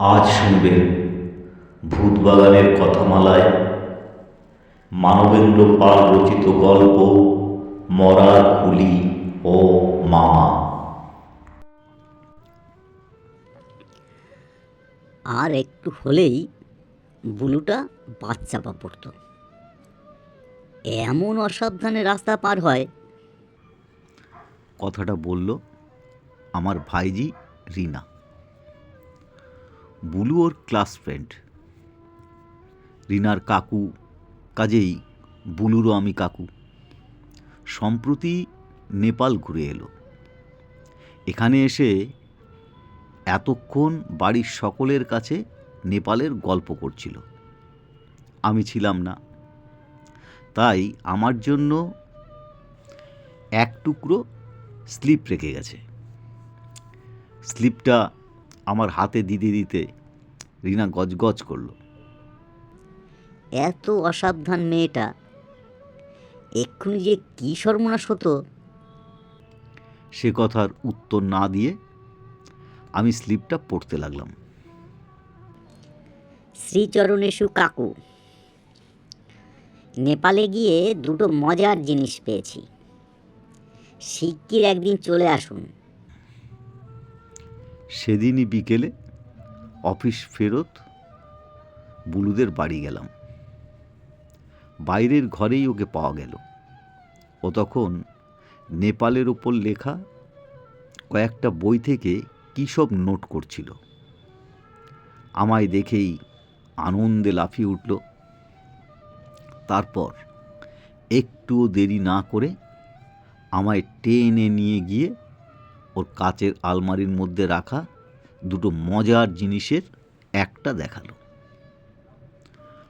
আজ শুনবেন ভূতবাগানের কথামালায় মানবেন্দ্র পাল রচিত গল্প মরার কুলি ও মামা। আর একটু হলেই বুলুটা বাচ্চা পা পড়তো। এমন অসাবধানে রাস্তা পার হয়। কথাটা বলল আমার ভাইজি রিনা। বুলু ওর ক্লাস ফ্রেন্ড। রিনার কাকু, কাজেই বুলুরও আমি কাকু। সম্প্রতি নেপাল ঘুরে এলো। এখানে এসে এতক্ষণ বাড়ির সকলের কাছে নেপালের গল্প করছিল। আমি ছিলাম না। তাই আমার জন্য এক টুকরো স্লিপ রেখে গেছে। স্লিপটা আমার হাতে দিতে দিতে রিনা গজগজ করল। এত অসাবধান মেয়েটা এক্ষুনি যে কী সর্বনাশ হতো? সে কথার উত্তর না দিয়ে আমি স্লিপটা পড়তে লাগলাম। শ্রীচরণেশু কাকু। নেপালে গিয়ে দুটো মজার জিনিস পেয়েছি। শিগগির একদিন চলে আসুন। সেদিনই বিকেলে অফিস ফেরত বুলুদের বাড়ি গেলাম। বাইরের ঘরেই ওকে পাওয়া গেল। ও তখন নেপালের ওপর লেখা কয়েকটা বই থেকে কী সব নোট করছিল। আমায় দেখেই আনন্দে লাফিয়ে উঠল। তারপর একটুও দেরি না করে আমায় টেনে নিয়ে গিয়ে ওর কাচের আলমারির মধ্যে রাখা দুটো মজার জিনিসের একটা দেখাল।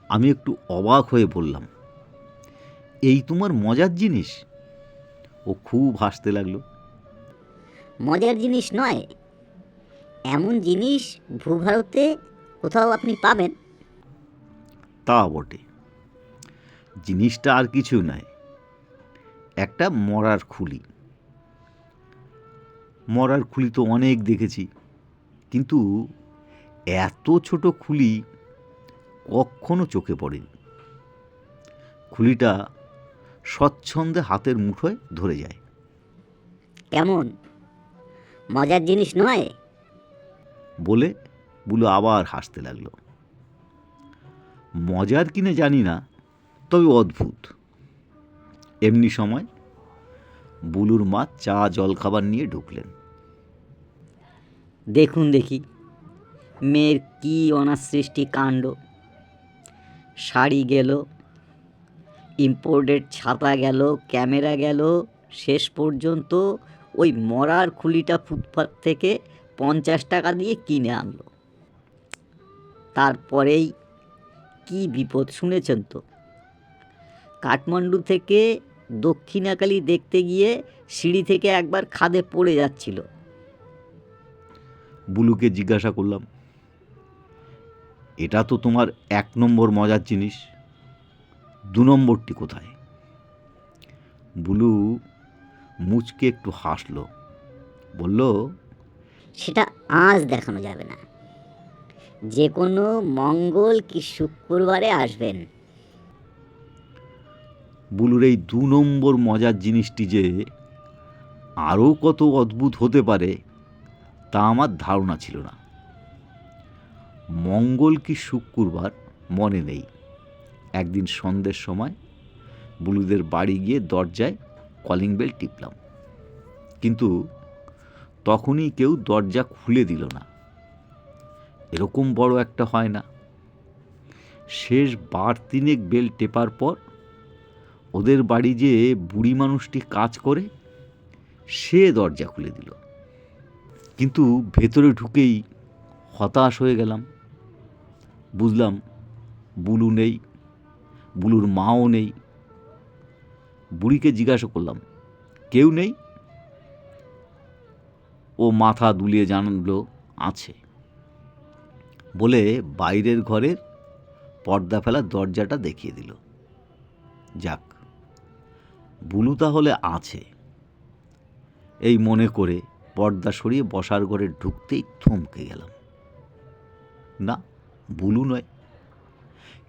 আমি একটু অবাক হয়ে বললাম এই তোমার মজার জিনিস? ও খুব হাসতে লাগল। মজার জিনিস নয় এমন জিনিস ভূভারতে কোথাও আপনি পাবেন। তা বটে। জিনিসটা আর কিছু নয় একটা মরার খুলি। মরার খুলি তো অনেক দেখেছি। কিন্তু এত ছোট খুলি কখনো চোখে পড়েনি। খুলিটা স্বচ্ছন্দে হাতের মুঠোয় ধরে যায়। কেমন? মজার জিনিস নয়? বলে বুলো আবার হাসতে লাগল। মজার কিনে জানি না তবে অদ্ভুত। এমনি সময় বুলুর মা চা জলখাবার নিয়ে ঢুকলেন। দেখুন দেখি। মেয়ের কি অনাসৃষ্টি কাণ্ড। শাড়ি গেল ইম্পোর্টেড ছাতা গেল, ক্যামেরা গেল, শেষ পর্যন্ত ওই মরার খুলিটা ফুটপাত থেকে পঞ্চাশ টাকা দিয়ে কিনে আনলো। তারপরেই কি বিপদ শুনেছেন তো? কাঠমান্ডু থেকে দক্ষিণাকালী দেখতে গিয়ে সিঁড়ি থেকে একবার খাদে পড়ে যাচ্ছিল। বুলুকে জিজ্ঞাসা করলাম এটা তো তোমার এক নম্বর মজার জিনিস দু নম্বরটি কোথায়? বুলু মুচকে একটু হাসলো বলল সেটা আজ দেখানো যাবে না। যে কোনো মঙ্গল কি শুক্রবারে আসবেন? বুলুর এই দু নম্বর মজার জিনিসটি যে আরও কত অদ্ভুত হতে পারে তা আমার ধারণা ছিল না। মঙ্গল কি শুক্রবার? মনে নেই। একদিন সন্ধ্যের সময় বুলুদের বাড়ি গিয়ে দরজায় কলিং বেল টিপলাম। কিন্তু তখনই কেউ দরজা খুলে দিল না। এরকম বড় একটা হয় না। শেষ বার তিনেক বেল টেপার পর ওদের বাড়ি যে বুড়ি মানুষটি কাজ করে সে দরজা খুলে দিল। কিন্তু ভেতরে ঢুকেই হতাশ হয়ে গেলাম। বুঝলাম বুলু নেই, বুলুর মাও নেই। বুড়িকে জিজ্ঞাসা করলাম, কেউ নেই? ও মাথা দুলিয়ে জানলো, আছে। বলে বাইরের ঘরের পর্দা ফেলা দরজাটা দেখিয়ে দিল। যাক, বুলু তাহলে আছে। এই মনে করে পর্দা সরিয়ে বসার ঘরে ঢুকতেই থমকে গেলাম। না বুলু নয়।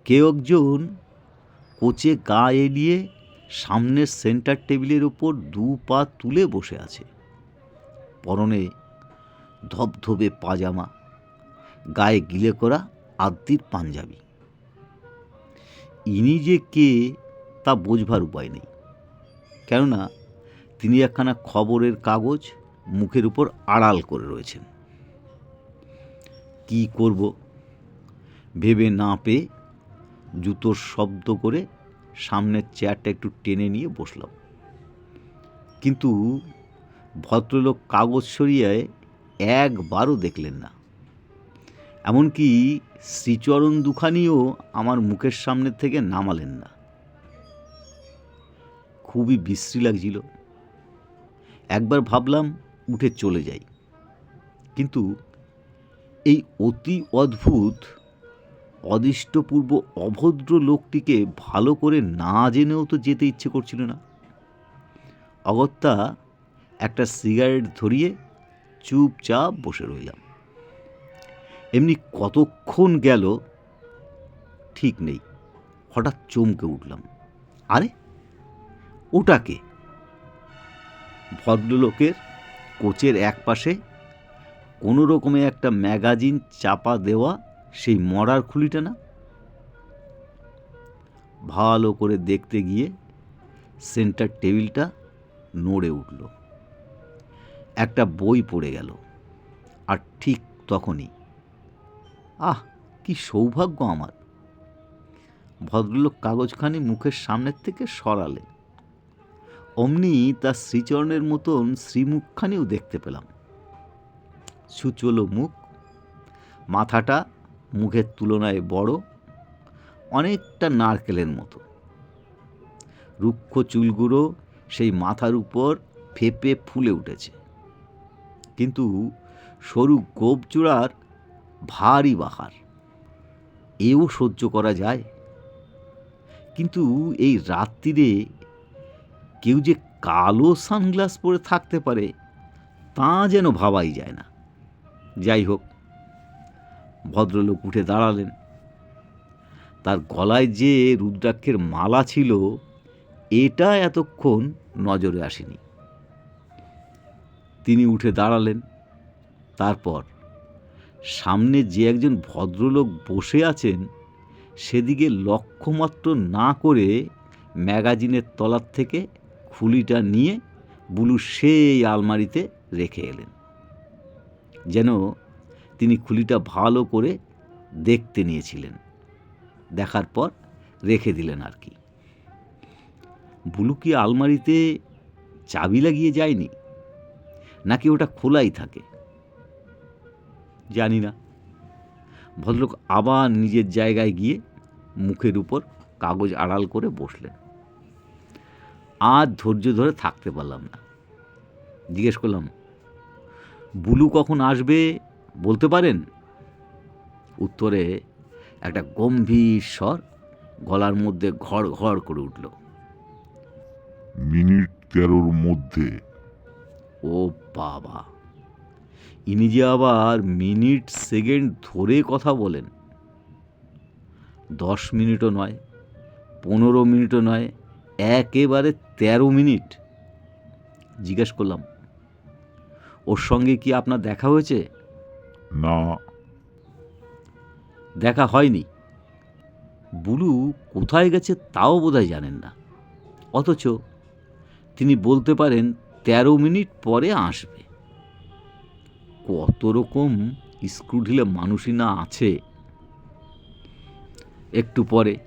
কেউ একজন কোচে গা এলিয়ে সামনের সেন্টার টেবিলের ওপর দু পা তুলে বসে আছে। পরনে ধবধবে পাজামা, গায়ে গিলে করা আদ্যির পাঞ্জাবি। ইনি যে কে তা বোঝবার উপায় নেই। কেননা, তিনি একখানা খবরের কাগজ মুখের উপর আড়াল করে রয়েছেন। কি করব? ভেবে না পেয়ে জুতোর শব্দ করে সামনের চেয়ারটা একটু টেনে নিয়ে বসলাম। কিন্তু ভদ্রলোক কাগজ সরিয়ে একবারও দেখলেন না। এমনকি শ্রীচরণ দুখানিও আমার মুখের সামনে থেকে নামালেন না। খুবই বিশ্রী লাগছিল। একবার ভাবলাম উঠে চলে যাই। কিন্তু এই অতি অদ্ভুত, অদিষ্টপূর্ব, অভদ্র লোকটিকে ভালো করে না জেনেও তো যেতে ইচ্ছে করছিল না। অগত্যা একটা সিগারেট ধরিয়ে চুপচাপ বসে রইলাম। এমনি কতক্ষণ গেল ঠিক নেই। হঠাৎ চমকে উঠলাম। আরে ওটাকে ভদ্রলোকের কোচের এক পাশে কোনো রকমে একটা ম্যাগাজিন চাপা দেওয়া সেই মরার খুলিটা না? ভালো করে দেখতে গিয়ে সেন্টার টেবিলটা নড়ে উঠল। একটা বই পড়ে গেল, আর ঠিক তখনই, আহ, কি সৌভাগ্য আমার। ভদ্রলোক কাগজখানি মুখের সামনের থেকে সরালেন। অমনি তার শ্রীচরণের মতন শ্রীমুখখানিও দেখতে পেলাম। সুচলো মুখ, মাথাটা মুখের তুলনায় বড়, অনেকটা নারকেলের মতো। রুক্ষ চুলগুলো সেই মাথার উপর ফেপে ফুলে উঠেছে। কিন্তু সরু গোপচূড়ার ভারী বাহার, এও সহ্য করা যায়। কিন্তু এই রাত্রিরে কেউ যে কালো সানগ্লাস পরে থাকতে পারে, তা যেন ভাবাই যায় না। যাই হোক, ভদ্রলোক উঠে দাঁড়ালেন। তার গলায় যে রুদ্রাক্ষের মালা ছিল, এটা এতক্ষণ নজরে আসেনি। তিনি উঠে দাঁড়ালেন। তারপর সামনে যে একজন ভদ্রলোক বসে আছেন, সেদিকে লক্ষ্যমাত্র না করে ম্যাগাজিনের তলার থেকে খুলিটা নিয়ে বুলু সেই আলমারিতে রেখে এলেন। যেন তিনি খুলিটা ভালো করে দেখতে নিয়েছিলেন। দেখার পর রেখে দিলেন আর কি। বুলু কি আলমারিতে চাবি লাগিয়ে যায়নি? নাকি ওটা খোলাই থাকে? জানি না। ভদ্রলোক আবার নিজের জায়গায় গিয়ে মুখের উপর কাগজ আড়াল করে বসলেন। আর ধৈর্য ধরে থাকতে পারলাম না। জিজ্ঞেস করলাম বুলু কখন আসবে বলতে পারেন? উত্তরে একটা গম্ভীর স্বর গলার মধ্যে ঘড় ঘড় করে উঠল। মিনিট তেরোর মধ্যে। ও বাবা। ইনি যে আবার মিনিট সেকেন্ড ধরে কথা বলেন। দশ মিনিটও নয় পনেরো মিনিটও নয় একেবারে তেরো মিনিট। জিজ্ঞেস করলাম ওর সঙ্গে কি আপনার দেখা হয়েছে? না। দেখা হয়নি। বুলু কোথায় গেছে তাও বোধহয় জানেন না। অথচ তিনি বলতে পারেন তেরো মিনিট পরে আসবে। কত রকম স্ক্রুঢিলে মানুষই না আছে। একটু পরে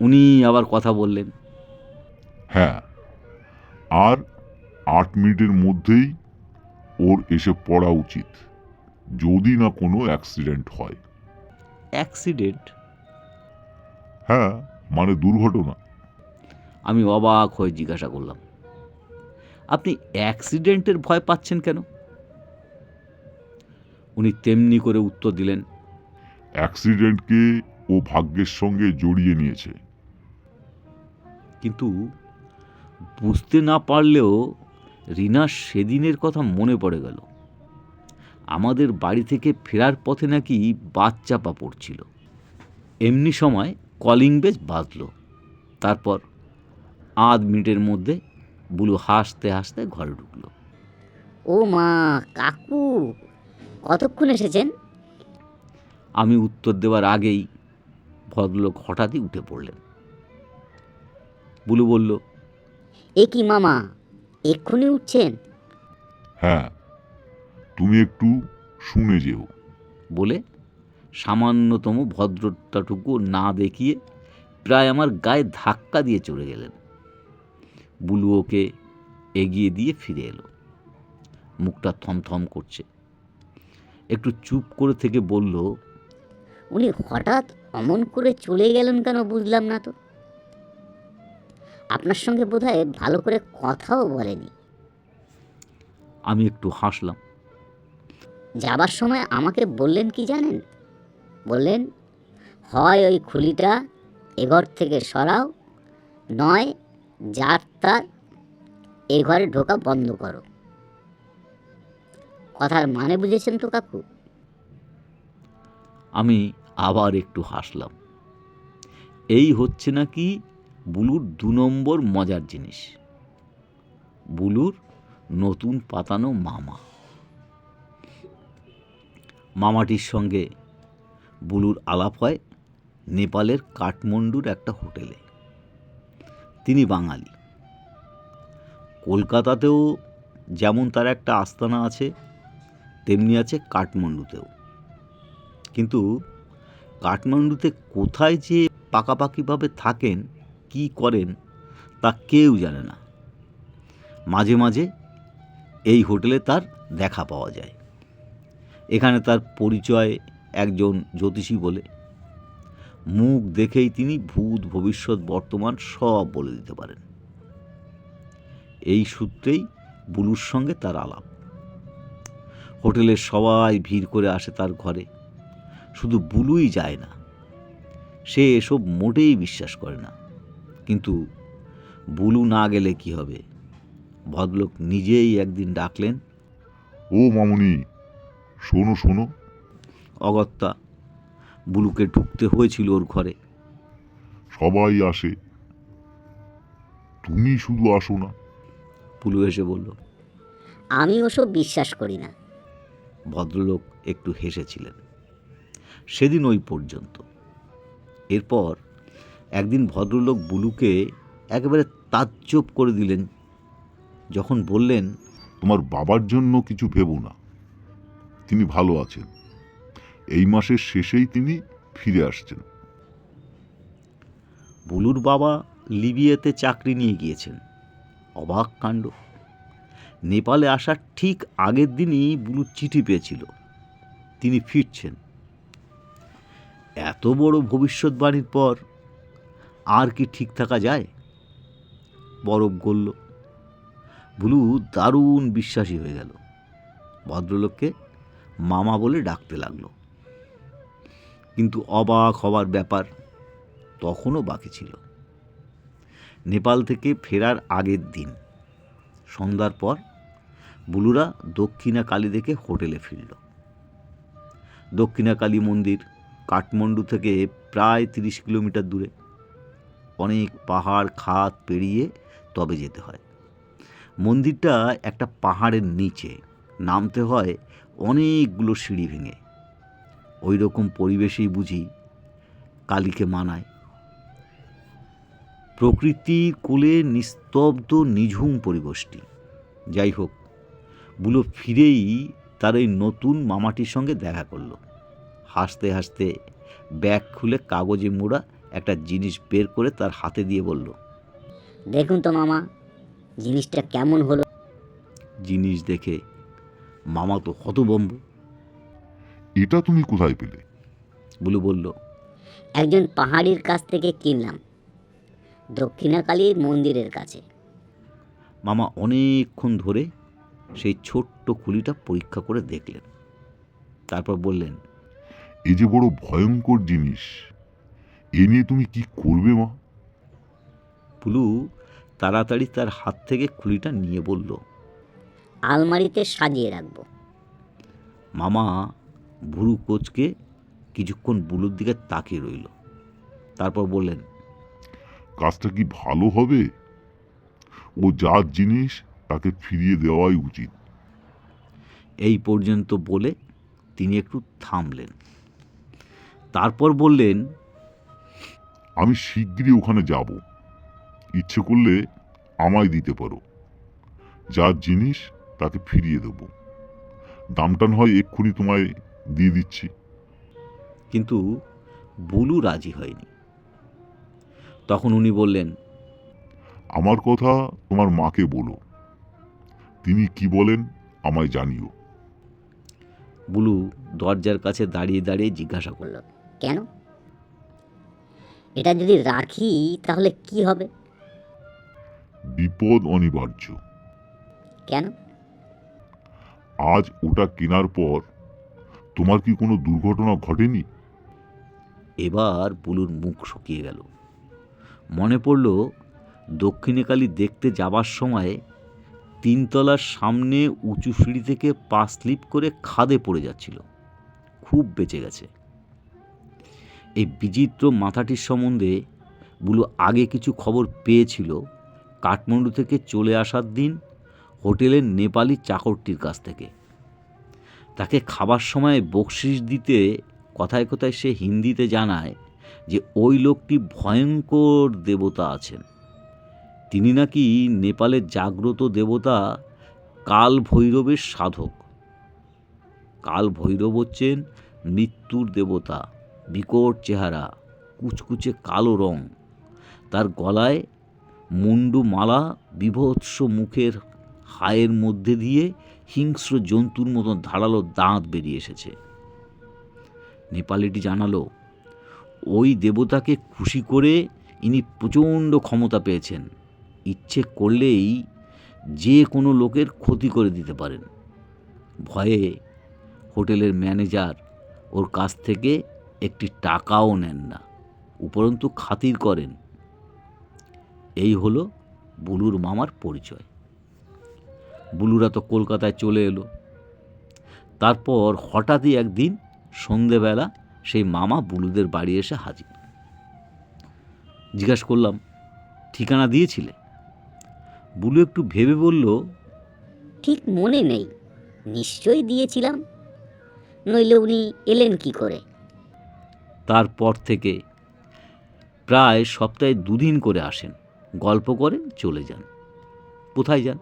উনি আবার কথা বললেন হ্যাঁ। আর আট মিনিটের মধ্যেই ওর এসে পড়া উচিত যদি না কোনো অ্যাক্সিডেন্ট হয়। অ্যাক্সিডেন্ট? হ্যাঁ মানে দুর্ঘটনা। আমি অবাক হয়ে জিজ্ঞাসা করলাম আপনি অ্যাক্সিডেন্টের ভয় পাচ্ছেন কেন? উনি তেমনি করে উত্তর দিলেন অ্যাক্সিডেন্টকে ও ভাগ্যের সঙ্গে জড়িয়ে নিয়েছে। কিন্তু বুঝতে না পারলেও রিনার সেদিনের কথা মনে পড়ে গেল। আমাদের বাড়ি থেকে ফেরার পথে নাকি বাচ্চাপা পড়ছিল। এমনি সময় কলিং বেজ বাজল। তারপর আধ মিনিটের মধ্যে বুলু হাসতে হাসতে ঘরে ঢুকলো। ও মা কাকু কতক্ষণ এসেছেন? আমি উত্তর দেওয়ার আগেই ভদ্রলোক হঠাৎই উঠে পড়লেন। বুলু বলল এ কি মামা এক্ষুনি উঠছেন? হ্যাঁ তুমি একটু শুনে যেও। বলে সামান্যতম ভদ্রতাটুকু না দেখিয়ে প্রায় আমার গায়ে ধাক্কা দিয়ে চলে গেলেন। বুলু ওকে এগিয়ে দিয়ে ফিরে এলো। মুখটা থমথম করছে। একটু চুপ করে থেকে বলল উনি হঠাৎ অমন করে চলে গেলেন কেন বুঝলাম না তো। আপনার সঙ্গে বোধহয় ভালো করে কথাও বলেনি। আমি একটু হাসলাম। যাবার সময় আমাকে বললেন কি জানেন? বললেন হয় ওই খুলিটা এঘর থেকে সরাও নয় যার তার এ ঘরে ঢোকা বন্ধ করো। কথার মানে বুঝেছেন তো কাকু? আমি আবার একটু হাসলাম। এই হচ্ছে নাকি বুলুর দু নম্বর মজার জিনিস। বুলুর নতুন পাতানো মামা। মামাটির সঙ্গে বুলুর আলাপ হয় নেপালের কাঠমান্ডুর একটা হোটেলে। তিনি বাঙালি। কলকাতাতেও যেমন তার একটা আস্তানা আছে, তেমনি আছে কাঠমান্ডুতেও। কিন্তু কাঠমান্ডুতে কোথায় যে পাকাপাকিভাবে থাকেন কি করেন তা কেউ জানে না। মাঝে মাঝে এই হোটেলে তার দেখা পাওয়া যায়। এখানে তার পরিচয় একজন জ্যোতিষী বলে। মুখ দেখেই তিনি ভূত, ভবিষ্যৎ, বর্তমান সব বলে দিতে পারেন। এই সূত্রেই বুলুর সঙ্গে তার আলাপ। হোটেলের সবাই ভিড় করে আসে তার ঘরে। শুধু বুলুই যায় না, সে এসব মোটেই বিশ্বাস করে না। কিন্তু বুলু না গেলে কি হবে? ভদ্রলোক নিজেই একদিন ডাকলেন ও মামুনি শোনো শোনো। অগত্যা বুলুকে ঢুকতে হয়েছিল ওর ঘরে। সবাই আসে। তুমি শুধু আসো না। বুলু এসে বলল আমি ওসব বিশ্বাস করি না। ভদ্রলোক একটু হেসেছিলেন। সেদিন ওই পর্যন্ত। এরপর একদিন ভদ্রলোক বুলুকে একেবারে তাজ্জব করে দিলেন যখন বললেন তোমার বাবার জন্য কিছু ভেবো না তিনি ভালো আছেন। এই মাসের শেষেই তিনি ফিরে আসছেন। বুলুর বাবা লিবিয়াতে চাকরি নিয়ে গিয়েছেন। অবাক কাণ্ড। নেপালে আসার ঠিক আগের দিনই বুলু চিঠি পেয়েছিল। তিনি ফিরছেন। এত বড় ভবিষ্যৎবাণীর পর আর কি ঠিক থাকা যায়? বরফ গলল। বুলু দারুণ বিশ্বাসী হয়ে গেল। ভদ্রলোককে মামা বলে ডাকতে লাগল। কিন্তু অবাক হবার ব্যাপার তখনও বাকি ছিল। নেপাল থেকে ফেরার আগের দিন। সন্ধ্যার পর বুলুরা দক্ষিণা কালী দেখে হোটেলে ফিরল। দক্ষিণা কালী মন্দির কাঠমান্ডু থেকে প্রায় তিরিশ কিলোমিটার দূরে। অনেক পাহাড়, খাত পেরিয়ে তবে যেতে হয়। মন্দিরটা একটা পাহাড়ের নিচে, নামতে হয় অনেকগুলো সিঁড়ি ভেঙে। ওই রকম পরিবেশেই বুঝি কালীকে মানায়। প্রকৃতির কোলে নিস্তব্ধ নিঝুম পরিবেশটি যাই হোক, বুলো ফিরেই তার ওই নতুন মামাটির সঙ্গে দেখা করল। হাসতে হাসতে ব্যাগ খুলে কাগজে মোড়া একটা জিনিস বের করে তার হাতে দিয়ে বলল দেখুন তো মামা জিনিসটা কেমন হলো? জিনিস দেখে মামা তো হতবম্ব এটা তুমি কোথায় পেলে? বুলু বলল একজন পাহাড়ির কাছ থেকে কিনলাম দক্ষিণাকালী মন্দিরের কাছে। মামা অনেকক্ষণ ধরে সেই ছোট্ট খুলিটা পরীক্ষা করে দেখলেন। তারপর বললেন এই যে বড় ভয়ঙ্কর জিনিস এ নিয়ে তুমি কি করবে মা? বুলু তাড়াতাড়ি তার হাত থেকে খুলিটা নিয়ে বলল আলমারিতে সাজিয়ে রাখব। মামা ভুরু কোচকে কিছুক্ষণ বুলুর দিকে তাকিয়ে রইল। তারপর বললেন কাজটা কি ভালো হবে? ও যার জিনিস তাকে ফিরিয়ে দেওয়াই উচিত। এই পর্যন্ত বলে তিনি একটু থামলেন। তারপর বললেন আমি শিগগিরই ওখানে যাব। ইচ্ছে করলে আমায় দিতে পারো। যার জিনিস তাকে ফিরিয়ে দেব। দামটা না হয় এক্ষুনি তোমায় দিয়ে দিচ্ছি। কিন্তু বুলু রাজি হয়নি। তখন উনি বললেন আমার কথা তোমার মাকে বলো। তিনি কি বলেন আমায় জানিও। বুলু দরজার কাছে দাঁড়িয়ে দাঁড়িয়ে জিজ্ঞাসা করল কেন? এটা যদি রাখি তাহলে কি হবে? বিপদ অনিবার্য। কেন? আজ ওটা কেনার পর তোমার কি কোনো দুর্ঘটনা ঘটেনি? এবার বুলুর মুখ শুকিয়ে গেল। মনে পড়ল দক্ষিণেকালী দেখতে যাবার সময় তিনতলার সামনে উঁচু সিঁড়ি থেকে পা স্লিপ করে খাদে পড়ে যাচ্ছিল। খুব বেঁচে গেছে। এই বিচিত্র মাথাটির সম্বন্ধে বুলু আগে কিছু খবর পেয়েছিল। কাঠমান্ডু থেকে চলে আসার দিন হোটেলের নেপালি চাকরটির কাছ থেকে। তাকে খাবার সময় বকশিস দিতে কথায় কথায় সে হিন্দিতে জানায় যে ওই লোকটি ভয়ঙ্কর দেবতা আছেন। তিনি নাকি নেপালের জাগ্রত দেবতা কাল ভৈরবের সাধক। কাল ভৈরব হচ্ছেন মৃত্যুর দেবতা। বিকট চেহারা, কুচকুচে কালো রং। তার গলায় মুন্ডু মালা বিভৎস মুখের হায়ের মধ্যে দিয়ে হিংস্র জন্তুর মতো ধারালো দাঁত বেরিয়ে এসেছে। নেপালিটি জানালো, ওই দেবতাকে খুশি করে ইনি প্রচণ্ড ক্ষমতা পেয়েছেন। ইচ্ছে করলেই যে কোনো লোকের ক্ষতি করে দিতে পারেন। ভয়ে হোটেলের ম্যানেজার ওর কাছ থেকে একটি টাকাও নেন না, উপরন্তু খাতির করেন। এই হলো বুলুর মামার পরিচয়। বুলুরা তো কলকাতায় চলে এলো। তারপর হঠাৎই একদিন সন্ধেবেলা সেই মামা বুলুদের বাড়ি এসে হাজির। জিজ্ঞাসা করলাম, ঠিকানা দিয়েছিলে? বুলু একটু ভেবে বলল, ঠিক মনে নেই, নিশ্চয়ই দিয়েছিলাম। নইলে উনি এলেন কি করে? তারপর থেকে প্রায় সপ্তাহে দুদিন করে আসেন। গল্প করেন চলে যান। কোথায় যান?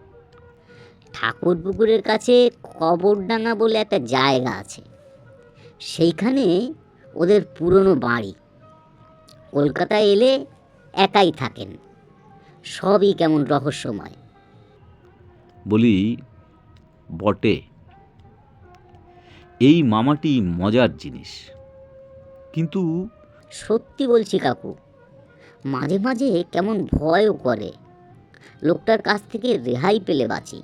ঠাকুর পুকুরের কাছে কবরডাঙ্গা বলে একটা জায়গা আছে। সেইখানে ওদের পুরনো বাড়ি। কলকাতায় এলে একাই থাকেন। সবই কেমন রহস্যময়। বলি বটে। এই মামাটি মজার জিনিস। কিন্তু সত্যি বলছি কাকু মাঝে মাঝে কেমন ভয়ও করে। লোকটার কাছ থেকে রেহাই পেলে বাঁচি।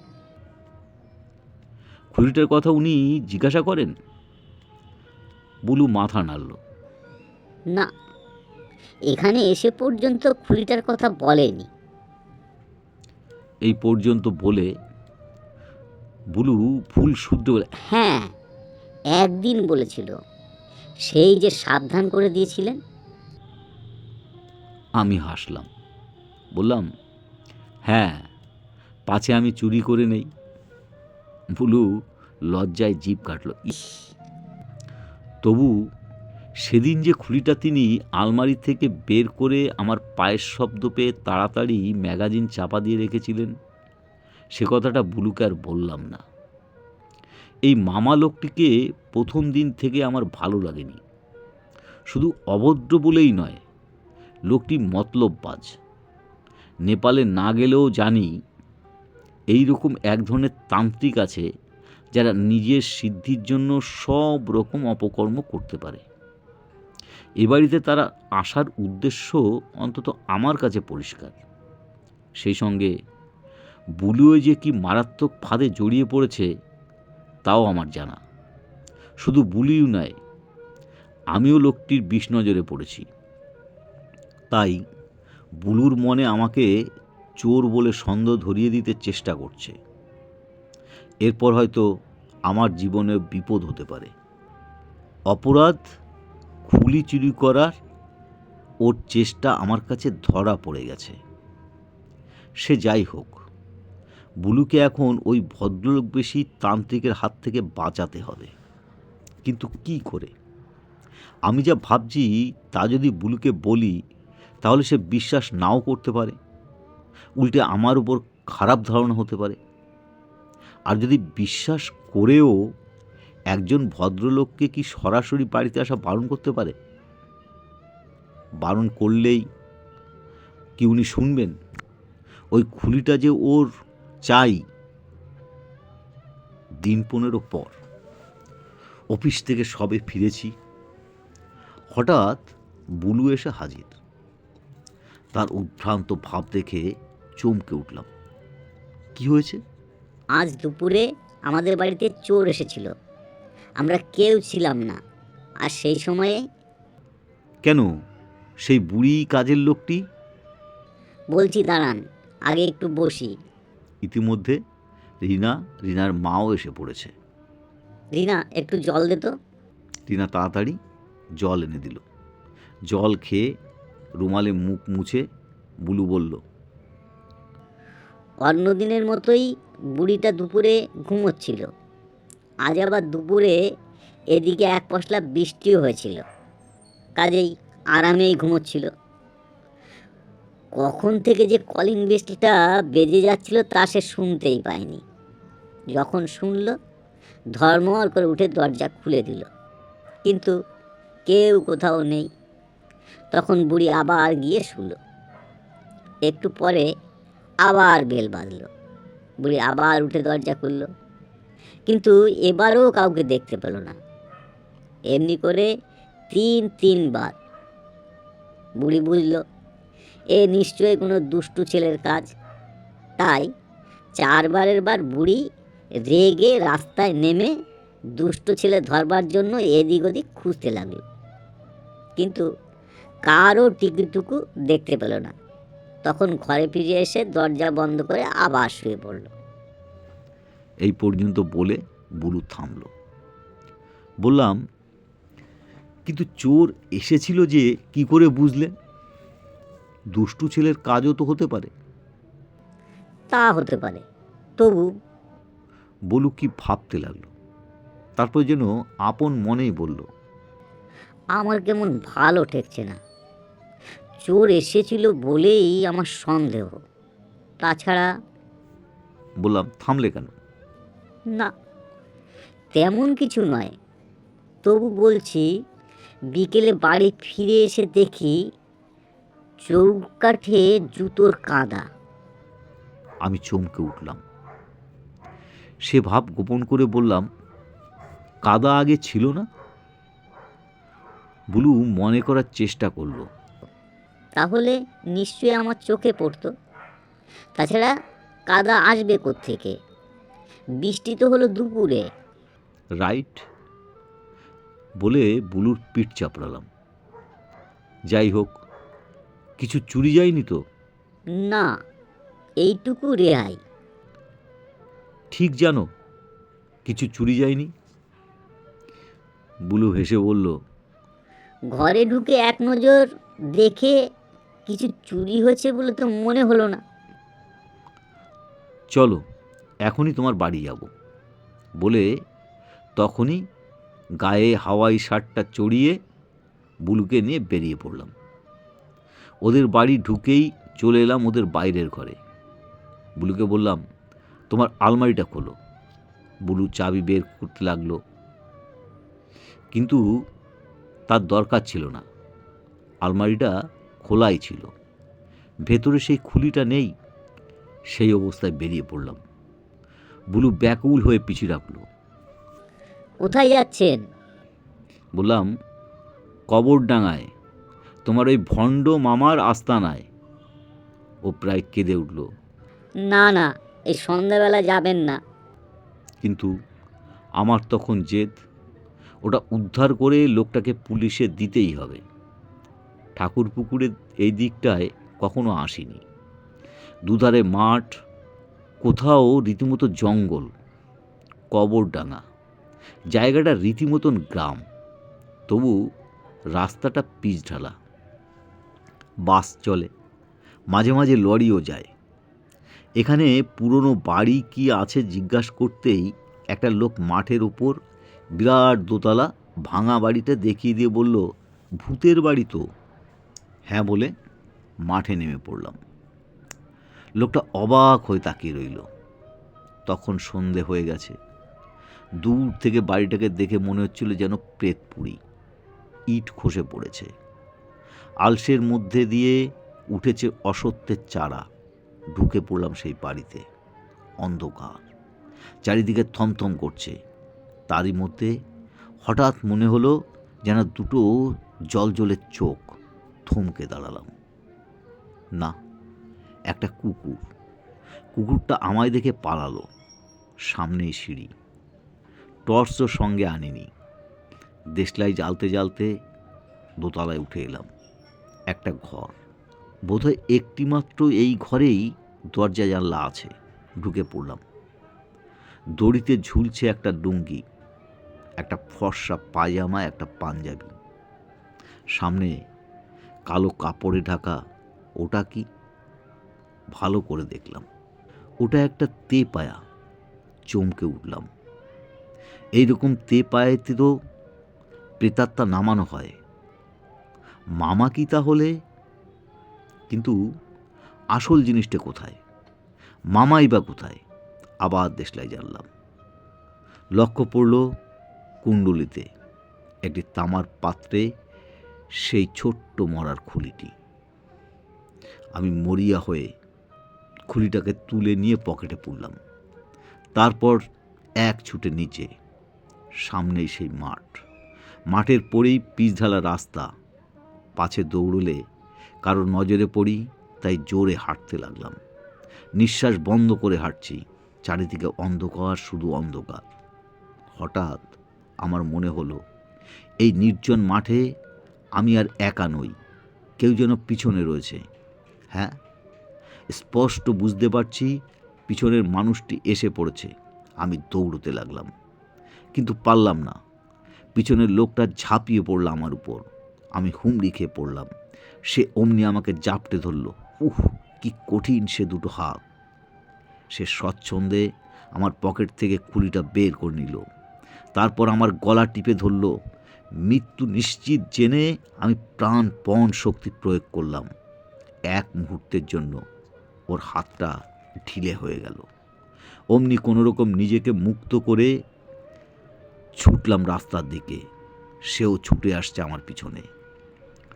খুলিটার কথা উনি জিজ্ঞাসা করেন? বুলু মাথা নাড়ল। না এখানে এসে পর্যন্ত খুলিটার কথা বলেনি। এই পর্যন্ত বলে বুলু ফুল শুদ্ধ হ্যাঁ একদিন বলেছিল। সেই যে সাবধান করে দিয়েছিলেন? আমি হাসলাম। বললাম হ্যাঁ পাছে আমি চুরি করে নেই। বুলু লজ্জায় জিভ কাটল। ইস! তবু সেদিন যে খুলিটা তিনি আলমারি থেকে বের করে আমার পায়ের শব্দ পেয়ে তাড়াতাড়ি ম্যাগাজিন চাপা দিয়ে রেখেছিলেন, সে কথাটা বুলুকে আর বললাম না। এই মামা লোকটিকে প্রথম দিন থেকে আমার ভালো লাগেনি। শুধু অভদ্র বলেই নয়, লোকটি মতলববাজ। নেপালে না গেলেও জানি এই রকম এক ধরনের তান্ত্রিক আছে যারা নিজের সিদ্ধির জন্য সব রকম অপকর্ম করতে পারে। এ বাড়িতে তারা আসার উদ্দেশ্য অন্তত আমার কাছে পরিষ্কার। সেই সঙ্গে বুলুয়ে যে কি মারাত্মক ফাঁদে জড়িয়ে পড়েছে তাও আমার জানা। শুধু বুলিও নয় আমিও লোকটির বিষ নজরে পড়েছি। তাই বুলুর মনে আমাকে চোর বলে সন্দেহ ধরিয়ে দিতে চেষ্টা করছে। এরপর হয়তো আমার জীবনে বিপদ হতে পারে। অপরাধ খুলি চুরি করার ওর চেষ্টা আমার কাছে ধরা পড়ে গেছে। সে যাই হোক বুলুকে এখন ওই ভদ্রলোক বেশি তান্ত্রিকের হাত থেকে বাঁচাতে হবে। কিন্তু কি করে? আমি যা ভাবছি তা যদি বুলুকে বলি, তাহলে সে বিশ্বাস নাও করতে পারে। উল্টে আমার উপর খারাপ ধারণা হতে পারে। আর যদি বিশ্বাস করেও একজন ভদ্রলোককে কি সরাসরি বাড়িতে আসা বারণ করতে পারে? বারণ করলেই কি উনি শুনবেন? ওই খুলিটা যে ওর চাই। দিন পনেরো পর অফিস থেকে সবে ফিরেছি। হঠাৎ বুলু এসে হাজির। তার উদ্ভ্রান্ত ভাব দেখে চমকে উঠলাম। কি হয়েছে? আজ দুপুরে আমাদের বাড়িতে চোর এসেছিল। আমরা কেউ ছিলাম না। আর সেই সময়ে কেন? সেই বুড়ি কাজের লোকটি? বলছি দাঁড়ান আগে একটু বসি। ইতিমধ্যে রিনা রিনার মাও এসে পড়েছে। রিনা একটু জল দে তো। রিনা তাড়াতাড়ি জল এনে দিল। জল খেয়ে রুমালে মুখ মুছে বুলু বলল অন্যদিনের মতোই বুড়িটা দুপুরে ঘুমোচ্ছিল। আজ আবার দুপুরে এদিকে এক পশলা বৃষ্টিও হয়েছিল। কাজেই আরামেই ঘুমোচ্ছিল। কখন থেকে যে কলিং বৃষ্টিটা বেজে যাচ্ছিল তা সে শুনতেই পায়নি। যখন শুনল ধর্মর করে উঠে দরজা খুলে দিল। কিন্তু কেউ কোথাও নেই। তখন বুড়ি আবার গিয়ে শুলো একটু পরে আবার বেল বাজলো। বুড়ি আবার উঠে দরজা খুলল। কিন্তু এবারও কাউকে দেখতে পেল না। এমনি করে তিন, তিনবার বুড়ি বুঝল এ নিশ্চয়ই কোনো দুষ্টু ছেলের কাজ। তাই চারবারের বার বুড়ি রেগে রাস্তায় নেমে দুষ্ট ছেলে ধরবার জন্য এদিক ওদিক খুঁজতে লাগল। কিন্তু কারও টিকিটুকু দেখতে পেল না। তখন ঘরে ফিরে এসে দরজা বন্ধ করে আবার শুয়ে পড়ল। এই পর্যন্ত বলে বুলু থামল। বললাম, কিন্তু চোর এসেছিল যে কি করে বুঝলেন? দুষ্টু ছেলের কাজও তো হতে পারে। তা হতে পারে। তবু বলু কি ভাবতে লাগল। তারপর যেন আপন মনেই বলল আমার কেমন ভালো ঠেকছে না। চোর এসেছিল বলেই আমার সন্দেহ। তাছাড়া বললাম থামলে কেন? না তেমন কিছু নয়। তবু বলছি বিকেলে বাড়ি ফিরে এসে দেখি চৌকাঠে জুতোর কাদা। আমি চমকে উঠলাম। সে ভাব গোপন করে বললাম কাদা আগে ছিল না? বুলু মনে করার চেষ্টা করল। তাহলে নিশ্চয়ই আমার চোখে পড়তো। তাছাড়া কাদা আসবে থেকে বৃষ্টি তো হলো দুপুরে। রাইট। বলে বুলুর পিঠ চাপড়ালাম। যাই হোক কিছু চুরি যায়নি তো? না এইটুকু রেহাই। ঠিক জানো কিছু চুরি যায়নি? বুলু হেসে বলল ঘরে ঢুকে এক নজর দেখে কিছু চুরি হয়েছে বলে তো মনে হলো না। চলো এখনই তোমার বাড়ি যাব। বলে তখনই গায়ে হাওয়াই শার্টটা চড়িয়ে বুলুকে নিয়ে বেরিয়ে পড়লাম। ওদের বাড়ি ঢুকেই চলে এলাম ওদের বাইরের ঘরে। বুলুকে বললাম তোমার আলমারিটা খোলো। বুলু চাবি বের করতে লাগল। কিন্তু তার দরকার ছিল না। আলমারিটা খোলাই ছিল। ভেতরে সেই খুলিটা নেই। সেই অবস্থায় বেরিয়ে পড়লাম। বুলু ব্যাকুল হয়ে পিছিয়ে রাখল। কোথায় যাচ্ছেন? বললাম কবরডাঙায় তোমার ওই ভণ্ড মামার আস্তানায় ও প্রায় কেঁদে উঠল। না না এই সন্ধ্যাবেলা যাবেন না। কিন্তু আমার তখন জেদ। ওটা উদ্ধার করে লোকটাকে পুলিশে দিতেই হবে। ঠাকুর পুকুরের এই দিকটায় কখনো আসিনি। দুধারে মাঠ কোথাও রীতিমতো জঙ্গল কবরডাঙ্গা জায়গাটা রীতিমতন গ্রাম। তবু রাস্তাটা পিচ ঢালা। বাস চলে। মাঝে মাঝে লরিও যায়। এখানে পুরনো বাড়ি কি আছে জিজ্ঞাসা করতেই একটা লোক মাঠের ওপর বিরাট দোতলা ভাঙা বাড়িটা দেখিয়ে দিয়ে বলল, ভূতের বাড়ি তো? হ্যাঁ বলে মাঠে নেমে পড়লাম। লোকটা অবাক হয়ে তাকিয়ে রইল। তখন সন্ধে হয়ে গেছে। দূর থেকে বাড়িটাকে দেখে মনে হচ্ছিল যেন প্রেতপুরি। ইট খসে পড়েছে। আলসের মধ্যে দিয়ে উঠেছে অসত্যের চারা। ঢুকে পড়লাম সেই বাড়িতে। অন্ধকার। চারিদিকে থমথম করছে। তারই মধ্যে হঠাৎ মনে হলো যেন দুটো জল জলের চোখ থমকে দাঁড়ালাম। না, একটা কুকুর। কুকুরটা আমায় দেখে পালালো। সামনেই সিঁড়ি। টর্চও সঙ্গে আনিনি। দেশলাই জ্বালতে জ্বালতে দোতলায় উঠে এলাম। একটা ঘর। বোধহয় একটিমাত্র এই ঘরেই দরজা জানলা আছে। ঢুকে পড়লাম। দড়িতে ঝুলছে একটা ডুঙ্গি একটা ফর্সা পায়জামা, একটা পাঞ্জাবি। সামনে কালো কাপড়ে ঢাকা ওটা কি? ভালো করে দেখলাম। ওটা একটা তে পায়া চমকে উঠলাম। এইরকম তে পায়েতে তো প্রেতাত্মা নামানো হয়। মামা কি তাহলে? কিন্তু আসল জিনিসটা কোথায়? মামাই বা কোথায়? আবার দেশলাই জানলাম। লক্ষ্য পড়ল কুণ্ডলিতে একটি তামার পাত্রে সেই ছোট্ট মরার খুলিটি। আমি মরিয়া হয়ে খুলিটাকে তুলে নিয়ে পকেটে পুরলাম তারপর এক ছুটে নিচে, সামনেই সেই মাঠ। মাঠের পরেই পিচ ঢালা রাস্তা পাছে দৌড়লে কারোর নজরে পড়ি, তাই জোরে হাঁটতে লাগলাম। নিঃশ্বাস বন্ধ করে হাঁটছি, চারিদিকে অন্ধকার, শুধু অন্ধকার। হঠাৎ আমার মনে হলো, এই নির্জন মাঠে আমি আর একা নই, কেউ যেন পিছনে রয়েছে। হ্যাঁ স্পষ্ট বুঝতে পারছি পিছনের মানুষটি এসে পড়েছে। আমি দৌড়তে লাগলাম, কিন্তু পারলাম না। পিছনের লোকটা ঝাঁপিয়ে পড়ল আমার উপর। আমি হুমড়ি খেয়ে পড়লাম। সে অমনি আমাকে জাপটে ধরল। উহ, কি কঠিন সে দুটো হাত। সে স্বচ্ছন্দে আমার পকেট থেকে খুলিটা বের করে নিল। তারপর আমার গলা টিপে ধরল, মৃত্যু নিশ্চিত জেনে আমি প্রাণপণ শক্তি প্রয়োগ করলাম। এক মুহূর্তের জন্য ওর হাতটা ঢিলে হয়ে গেল। অমনি কোনো রকম নিজেকে মুক্ত করে ছুটলাম রাস্তার দিকে। সেও ছুটে আসছে আমার পিছনে।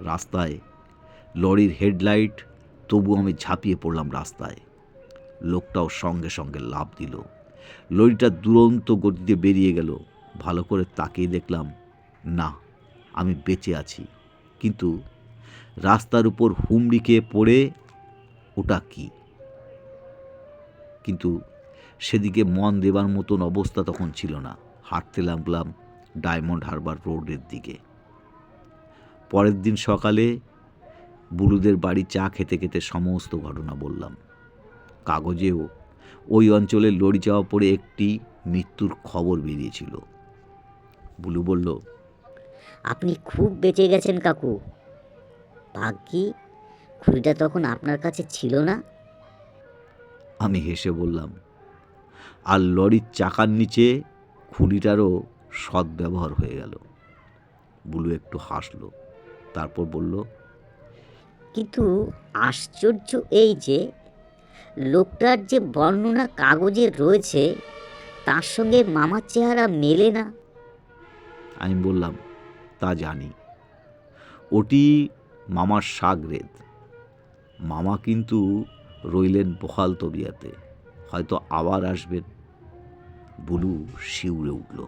রাস্তায়। লরির হেডলাইট তবু আমি ঝাঁপিয়ে পড়লাম রাস্তায়। লোকটাও সঙ্গে সঙ্গে লাভ দিল। লরিটা দুরন্ত গতিতে বেরিয়ে গেল। ভালো করে তাকিয়ে দেখলাম, না, আমি বেঁচে আছি। কিন্তু রাস্তার উপর হুমড়ি খেয়ে পড়ে ওটা কি? কিন্তু সেদিকে মন দেবার মতন অবস্থা তখন ছিল না। হাঁটতে লাগলাম ডায়মন্ড হারবার রোডের দিকে। পরের দিন সকালে বুলুদের বাড়ি চা খেতে খেতে সমস্ত ঘটনা বললাম। কাগজেও ওই অঞ্চলে লড়ি চাওয়া পড়ে একটি মৃত্যুর খবর বেরিয়েছিল। বুলু বলল আপনি খুব বেঁচে গেছেন কাকু। ভাগ্যি খুঁড়িটা তখন আপনার কাছে ছিল না? আমি হেসে বললাম আর লরির চাকার নিচে খুঁড়িটারও সদ্ব্যবহার হয়ে গেল। বুলু একটু হাসলো। তারপর বলল কিন্তু আশ্চর্য এই যে লোকটার যে বর্ণনা কাগজে রয়েছে তার সঙ্গে মামার চেহারা মেলে না। আমি বললাম তা জানি। ওটি মামার সাগরেদ। মামা কিন্তু রইলেন বহাল তবিয়াতে। হয়তো আবার আসবেন। বুলু শিউরে উঠল।